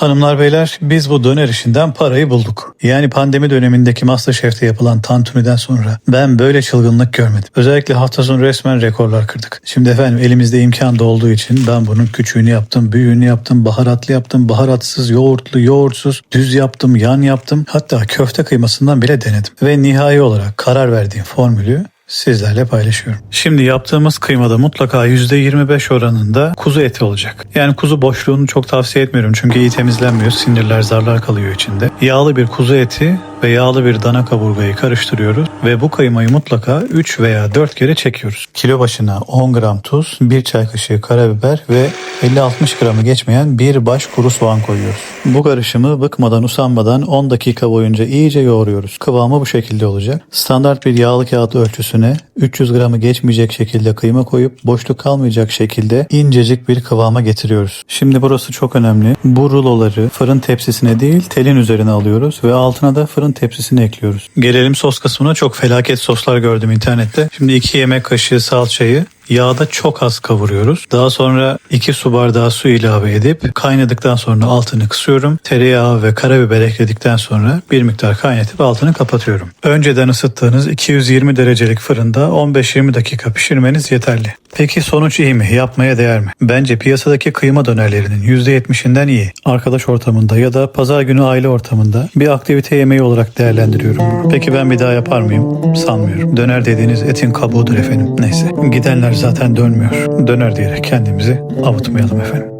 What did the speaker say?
Hanımlar beyler biz bu döner işinden parayı bulduk. Yani pandemi dönemindeki Masterchef'te yapılan tantuniden sonra ben böyle çılgınlık görmedim. Özellikle hafta sonu resmen rekorlar kırdık. Şimdi efendim elimizde imkan da olduğu için ben bunun küçüğünü yaptım, büyüğünü yaptım, baharatlı yaptım, baharatsız, yoğurtlu, yoğurtsuz, düz yaptım, yan yaptım. Hatta köfte kıymasından bile denedim. Ve nihai olarak karar verdiğim formülü sizlerle paylaşıyorum. Şimdi yaptığımız kıymada mutlaka %25 oranında kuzu eti olacak. Yani kuzu boşluğunu çok tavsiye etmiyorum çünkü iyi temizlenmiyor. Sinirler, zarlar kalıyor içinde. Yağlı bir kuzu eti ve yağlı bir dana kaburgayı karıştırıyoruz ve bu kıymayı mutlaka 3 veya 4 kere çekiyoruz. Kilo başına 10 gram tuz, 1 çay kaşığı karabiber ve 50-60 gramı geçmeyen bir baş kuru soğan koyuyoruz. Bu karışımı bıkmadan usanmadan 10 dakika boyunca iyice yoğuruyoruz. Kıvamı bu şekilde olacak. Standart bir yağlı kağıt ölçüsüne 300 gramı geçmeyecek şekilde kıyma koyup boşluk kalmayacak şekilde incecik bir kıvama getiriyoruz. Şimdi burası çok önemli. Bu ruloları fırın tepsisine değil telin üzerine alıyoruz ve altına da fırın tepsisini ekliyoruz. Gelelim sos kısmına çok felaket soslar gördüm internette. Şimdi 2 yemek kaşığı salçayı Yağda çok az kavuruyoruz. Daha sonra 2 su bardağı su ilave edip kaynadıktan sonra altını kısıyorum. Tereyağı ve karabiber ekledikten sonra bir miktar kaynatıp altını kapatıyorum. Önceden ısıttığınız 220 derecelik fırında 15-20 dakika pişirmeniz yeterli. Peki sonuç iyi mi? Yapmaya değer mi? Bence piyasadaki kıyma dönerlerinin %70'inden iyi. Arkadaş ortamında ya da pazar günü aile ortamında bir aktivite yemeği olarak değerlendiriyorum. Peki ben bir daha yapar mıyım? Sanmıyorum. Döner dediğiniz etin kabuğudur efendim. Neyse. Gidenler zaten dönmüyor. Döner diyerek kendimizi avutmayalım efendim.